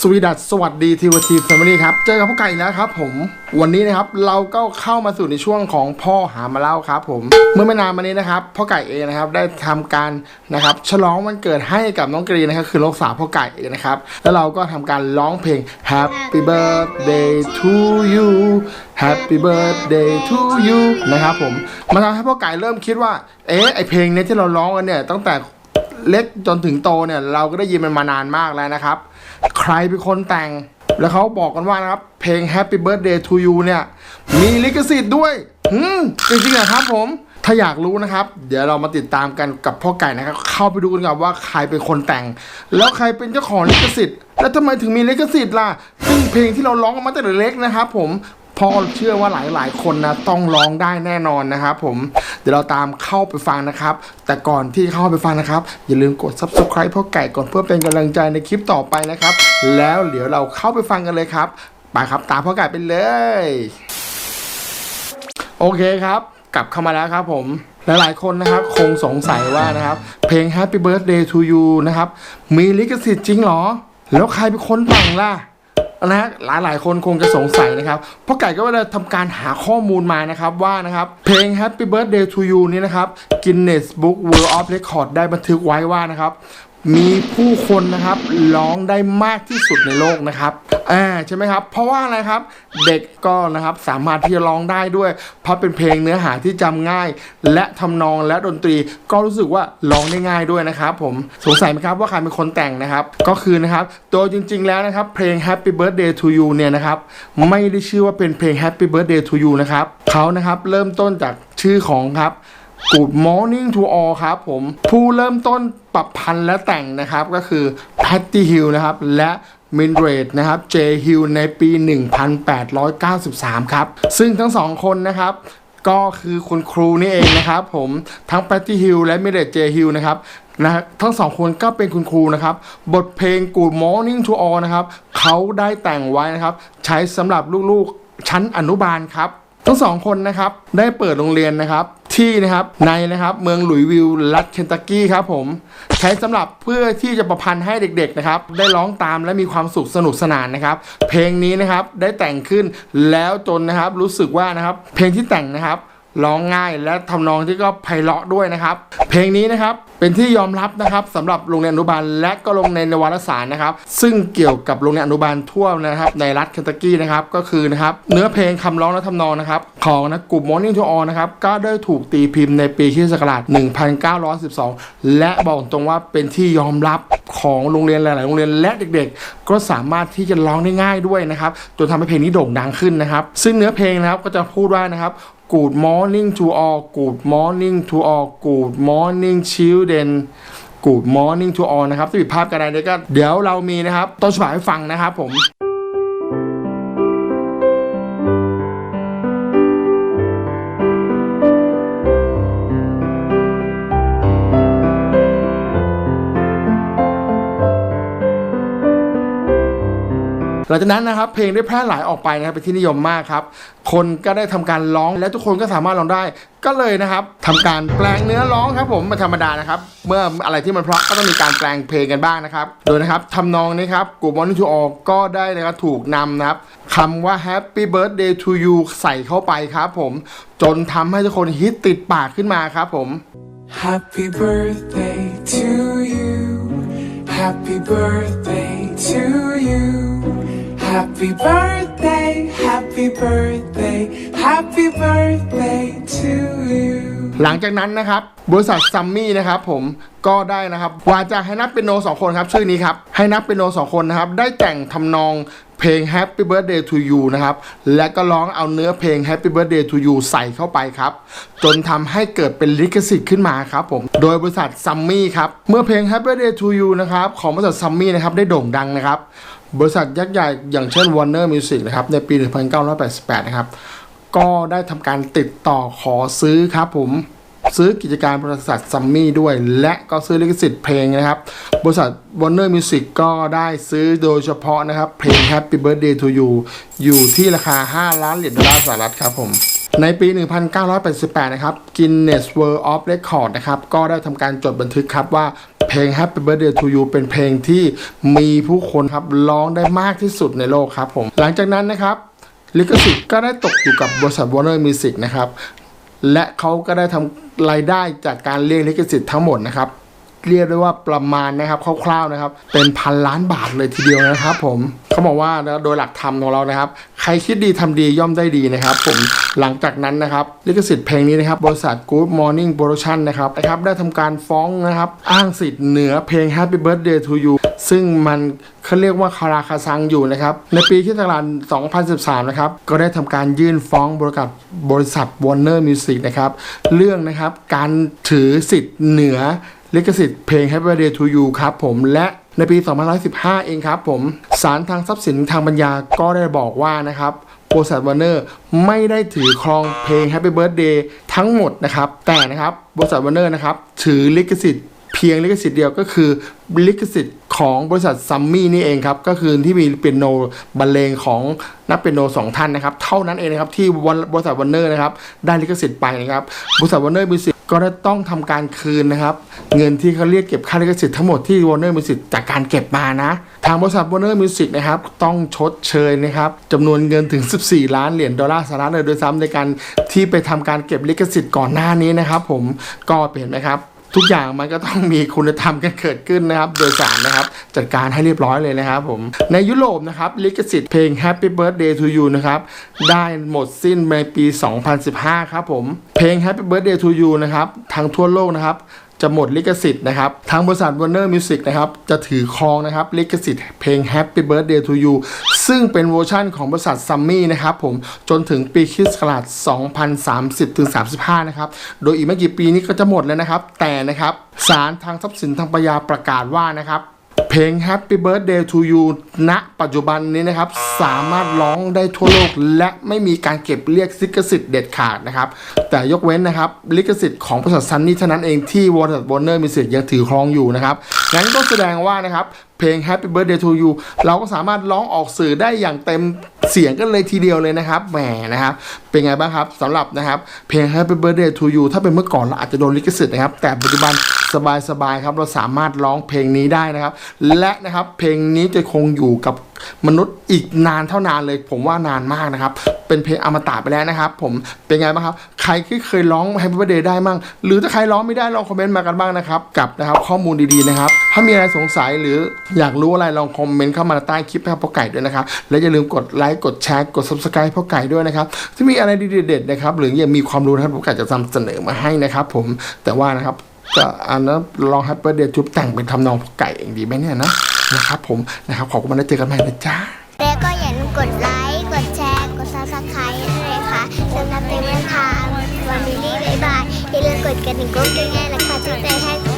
สวีดัสสวัสดีทีวทีแฟมิลี่ครับ เจอกับพ่อไก่อีกแล้วครับผมวันนี้นะครับเราก็เข้ามาสู่ในช่วงของพ่อหามาเล่าครับผมเมื่อไม่นานมานี้นะครับพ่อไก่เองนะครับได้ทำการนะครับฉลองวันเกิดให้กับน้องกรีนะครับคือลูกสาวพ่อไก่เองนะครับแล้วเราก็ทำการร้องเพลง Happy Birthday to you Happy Birthday to you นะครับผมมาทำให้พ่อไก่เริ่มคิดว่าเอ๊ะไอเพลงเนี้ยที่เราร้องกันเนี่ยตั้งแต่เล็กจนถึงโตเนี่ยเราก็ได้ยินมันมานานมากแล้วนะครับ ใครเป็นคนแต่ง แล้วเขาบอกกันว่านะครับ เพลง Happy Birthday to you เนี่ย มีลิขสิทธิ์ด้วยอืมจริงๆเหรอครับผม ถ้าอยากรู้นะครับ เดี๋ยวเรามาติดตามกันกับพ่อไก่นะครับ เข้าไปดูกันกับว่าใครเป็นคนแต่ง แล้วใครเป็นเจ้าของลิขสิทธิ์ แล้วทำไมถึงมีลิขสิทธิ์ล่ะ ซึ่งเพลงที่เราร้องกันมาตั้งแต่เล็กนะครับ ผม พ่อเชื่อว่าหลายๆ คนนะต้องร้องได้แน่นอนนะครับผมเดี๋ยวเราตามเข้าไปฟังนะครับ แต่ก่อนที่เข้าไปฟังนะครับ อย่าลืมกด subscribe พ่อไก่ก่อนเพื่อเป็นกำลังใจในคลิปต่อไปนะครับ แล้วเดี๋ยวเราเข้าไปฟังกันเลยครับไปครับตามพ่อไก่ไปเลย โอเคครับ กลับเข้ามาแล้วครับผมหลายๆคนนะครับคงสงสัยว่านะครับ เพลง Happy Birthday to you นะครับ มีลิขสิทธิ์จริงหรอ แล้วใครเป็นคนแต่งล่ะ นะฮะหลายหลายคนคงจะสงสัยนะครับเพราะไก่ก็ได้ทำการหาข้อมูลมานะครับว่านะครับเพลง Happy Birthday to you นี้นะครับ Guinness Book World of Record ได้บันทึกไว้ว่านะครับ มีผู้คนนะครับร้องได้มากที่สุดในโลกนะครับอ่าใช่ไหมครับ เพราะว่าอะไรครับ เด็กก็นะครับสามารถที่จะร้องได้ด้วย เพราะเป็นเพลงเนื้อหาที่จำง่าย และทำนองและดนตรีก็รู้สึกว่าร้องได้ง่ายด้วยนะครับ ผมสงสัยไหมครับว่าใครเป็นคนแต่งนะครับ ก็คือนะครับโดยจริง ๆ แล้วนะครับ เพลง Happy Birthday to you เนี่ยนะครับไม่ได้ชื่อว่าเป็นเพลง Happy Birthday to you นะครับเขานะครับเริ่มต้นจากชื่อของครับ Good Morning to all ครับผม ผู้เริ่มต้นปรับพันธ์และแต่งนะครับก็คือ Patty Hill นะครับ และ m i n d r e d นะครับ J Hill ในปี 1893 ครับ ซึ่งทั้งสองคนนะครับก็คือคุณครูนี่เองนะครับผมทั้ง Patty Hill และ m i n d r e d J Hill นะครับนะฮะทั้งสองคนก็เป็นคุณครูนะครับ บทเพลง Good Morning to all นะครับเขาได้แต่งไว้นะครับ ใช้สำหรับลูกๆชั้นอนุบาลครับ ทั้งสองคนนะครับได้เปิดโรงเรียนนะครับ ที่นะครับในนะครับเมืองหลุยวิลล์รัฐเคนตักกี้ครับผมใช้สำหรับเพื่อที่จะประพันธ์ให้เด็กๆนะครับได้ร้องตามและมีความสุขสนุกสนานนะครับ เพลงนี้นะครับได้แต่งขึ้นแล้วจนนะครับรู้สึกว่านะครับเพลงที่แต่งนะครับ ร้องง่ายและทำนองที่ก็ไพเราะด้วยนะครับ เพลงนี้นะครับเป็นที่ยอมรับนะครับสำหรับโรงเรียนอนุบาลและก็โรงเรียนในวารสารนะครับ ซึ่งเกี่ยวกับโรงเรียนอนุบาลทั่วนะครับ ในรัฐเคนตักกี้นะครับก็คือนะครับเนื้อเพลงคำร้องและทำนองนะครับของนะกลุ่ม Morning to All นะครับก็ได้ถูกตีพิมพ์ในปีคศักราช1912 และบอกตรงว่าเป็นที่ยอมรับของโรงเรียนหลาย ๆ โรงเรียนและเด็ก ๆ ก็สามารถที่จะร้องได้ง่ายด้วยนะครับจนทำให้เพลงนี้โด่งดังขึ้นนะครับ ซึ่งเนื้อเพลงนะครับก็จะพูดว่านะครับ Good morning to all Good morning to all Good morning children Good morning to all นะครับถ้าผิดภาพกันใดก็เดี๋ยวเรามีนะครับต้นฉบับให้ฟังนะครับผม ลังจากนั้นนะครับเพลงได้แพร่หลายออกไปนะครับเป็นที่นิยมมากครับคนก็ได้ทำการร้องและทุกคนก็สามารถร้องได้ ก็เลยนะครับทำการแปลงเนื้อร้องครับผมมันธรรมดานะครับ เมื่ออะไรที่มันเพราะก็ต้องมีการแปลงเพลงกันบ้างนะครับ โดยนะครับทำนองนี้ครับกูมอนทูออก็ได้นะครับถูกนำนะครับคำว่า Happy Birthday to you ใส่เข้าไปครับผม จนทำให้ทุกคนฮิตติดปากขึ้นมาครับผม Happy birthday to you. Happy birthday to you. Happy birthday, happy birthday, happy birthday to you. หลังจากนั้นนะครับ บริษัทซัมมี่นะครับผมก็ได้นะครับวาจาให้นักเปียโนสองคนครับชื่อนี้ครับให้นักเปียโนสองคนนะครับ ได้แต่งทำนองเพลง Happy Birthday to you นะครับ และก็ร้องเอาเนื้อเพลง Happy Birthday to you ใส่เข้าไปครับ จนทำให้เกิดเป็นลิขสิทธิ์ขึ้นมาครับผม โดยบริษัทซัมมี่ครับ เมื่อเพลง Happy Birthday to you นะครับ ของบริษัทซัมมี่นะครับ ได้โด่งดังนะครับ บริษัทยักษ์ใหญ่อย่างเช่น Warner Music นะครับในปี 1988 นะครับ ก็ได้ทำการติดต่อขอซื้อครับผมซื้อกิจการบริษัทซัมมี่ด้วย และก็ซื้อลิขสิทธิ์เพลงนะครับ บริษัท Warner Music ก็ได้ซื้อโดยเฉพาะนะครับ เพลง Happy Birthday to you อยู่ที่ราคา 5 ล้านเหรียญดอลลาร์สหรัฐครับผม ในปี 1988 นะครับ Guinness World of Record นะครับ ก็ได้ทำการจดบันทึกครับว่า เพเพลง Happy Birthday to You เป็นเพลงที่มีผู้คนครับร้องได้มากที่สุดในโลกครับผม หลังจากนั้นนะครับลิขสิทธิ์ก็ได้ตกอยู่กับบริษัท Warner Music นะครับ และเขาก็ได้ทำรายได้จากการเรียกลิขสิทธิ์ทั้งหมดนะครับเรียกได้ว่าประมาณนะครับคร่าวๆนะครับ เป็นพันล้านบาทเลยทีเดียวนะครับผม เขาบอกว่าโดยหลักธรรมของเรานะครับ ใครคิดดีทำดีย่อมได้ดีนะครับ ผมหลังจากนั้นนะครับลิขสิทธิ์เพลงนี้นะครับ บริษัท Good Morning Production นะครับนะครับได้ทำการฟ้องนะครับ อ้างสิทธิ์เหนือเพลง Happy Birthday to You ซึ่งมันเขาเรียกว่าคาราคาซังอยู่นะครับ ในปีคริสตศักราช2013 นะครับ ก็ได้ทำการยื่นฟ้องบริษัทบริษัท Warner Music นะครับ เรื่องนะครับการถือสิทธิ์เหนือลิขสิทธิ์เพลง Happy Birthday to You ครับผมและ ในปี 2015 เองครับผมศาลทางทรัพย์สินทางปัญญาก็ได้บอกว่านะครับบริษัทวอร์เนอร์ไม่ได้ถือครองเพลง Happy Birthday ทั้งหมดนะครับ แต่นะครับบริษัทวอร์เนอร์นะครับถือลิขสิทธิ์เพียงลิขสิทธิ์เดียวก็คือลิขสิทธิ์ของบริษัทซัมมี่นี่เองครับ ก็คือที่มีเปียโนบรรเลงของนักเปียโนสองท่านนะครับ เท่านั้นเองนะครับที่บริษัทวอร์เนอร์นะครับได้ลิขสิทธิ์ไปนะครับบริษัทวอร์เนอร์มิวสิ ก็ได้ต้องทำการคืนนะครับ เงินที่เขาเรียกเก็บค่าลิขสิทธิ์ทั้งหมดที่ Warner Music จากการเก็บมานะ ทางบริษัท Warner Music นะครับ ต้องชดเชยนะครับจำนวนเงินถึง 14 ล้านเหรียญดอลลาร์สหรัฐเลยโดยซ้ำในการที่ไปทำการเก็บลิขสิทธิ์ก่อนหน้านี้นะครับ ผมก็เห็นไหมครับ ทุกอย่างมันก็ต้องมีคุณธรรมกันเกิดขึ้นนะครับ โดยสารนะครับ จัดการให้เรียบร้อยเลยนะครับผม ในยุโรปนะครับ ลิขสิทธิ์เพลง Happy Birthday to You นะครับ ได้หมดสิ้นในปี 2015 ครับผม เพลง Happy Birthday to You นะครับ ทั้งทั่วโลกนะครับ จะหมดลิขสิทธิ์นะครับ ทางบริษัท Warner Music นะครับ จะถือครองนะครับ ลิขสิทธิ์เพลง Happy Birthday to You ซึ่งเป็นเวอร์ชั่นของบริษัท Sammy นะครับผม จนถึงปีคริสต์ศักราช2030ถึง35 นะครับ โดยอีกไม่กี่ปีนี้ก็จะหมดแล้วนะครับ แต่นะครับศาลทางทรัพย์สินทางปัญญาประกาศว่านะครับ เพลง Happy Birthday to You ณ ปัจจุบันนี้นะครับ สามารถร้องได้ทั่วโลก และไม่มีการเก็บเรียกลิขสิทธิ์เด็ดขาดนะครับ แต่ยกเว้นนะครับ ลิขสิทธิ์ของบริษัทซันนี่เท่านั้นเองที่วอร์เนอร์วอร์เนอร์มีสิทธิ์ยังถือครองอยู่นะครับงั้นก็แสดงว่านะครับ เพลง Happy Birthday to You เราก็สามารถร้องออกสื่อได้อย่างเต็มเสียงกันเลยทีเดียวเลยนะครับแหมนะครับเป็นไงบ้างครับสำหรับนะครับเพลง Happy Birthday to You ถ้าเป็นเมื่อก่อนเราอาจจะโดนลิขสิทธิ์นะครับแต่ปัจจุบัน สบายๆครับเราสามารถร้องเพลงนี้ได้นะครับ และนะครับเพลงนี้จะคงอยู่กับมนุษย์อีกนานเท่านานเลย ผมว่านานมากนะครับ เป็นเพลงอมตะไปแล้วนะครับ ผมเป็นไงบ้างครับ ใครที่เคยร้อง Happy Birthday ได้มั่งหรือถ้าใครร้องไม่ได้ลองคอมเมนต์มากันบ้างนะครับกับนะครับข้อมูลดีๆนะครับ ถ้ามีอะไรสงสัยหรืออยากรู้อะไรลองคอมเมนต์เข้ามาใต้คลิปให้พ่อไก่ด้วยนะครับและอย่าลืมกดไลค์กดแชร์กด subscribe พ่อไก่ด้วยนะครับที่มีอะไรดีๆเด็ดๆนะครับหรือยังมีความรู้นะครับพ่อไก่จะนำเสนอมาให้นะครับ ผมแต่ว่านะครับ จะอันนั้นลองแฮปปี้เดย์จุ๊บแต่งเป็นทำนองพวกไก่เองดีไหมเนี่ยนะนะครับผมนะครับขอบคุณมากแล้วเจอกันใหม่นะจ๊ะแล้วก็อย่าลืมกดไลค์กดแชร์กดซับสไครต์ด้วยค่ะสำหรับเต็มทางวันนี้บ๊ายบายอย่าลืมกดกระดิ่งกุ้งกิ้งแง่และค่ะช่วยเตือนให้